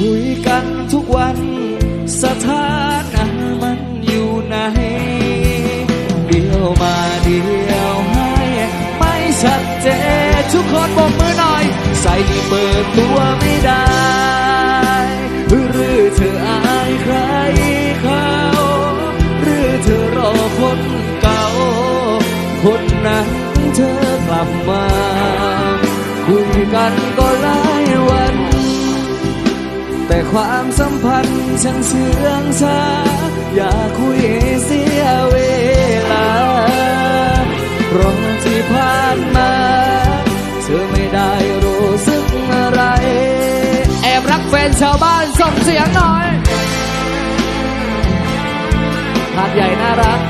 คุยกันทุกวัน สถานะมันอยู่ไหน เดียวมาเดียวให้ ไม่ชัดเจนทุกคนบอกมือหน่อย ใส่ีเปิดตัวไม่ได้ หรือเธออายใครเขาหรือเธอรอคนเก่า คนนั้นเธอกลับมา คุยกันก็หลายวันแต่ ความสัมพันธ์ช่างเสื่อมช้าอย่าคุยเสียเวลาเพราะที่ผ่านมา เธอไม่ได้รู้สึกอะไร แอบรักแฟนชาวบ้านส่งเสียงหน่อยหาดใหญ่น่ารัก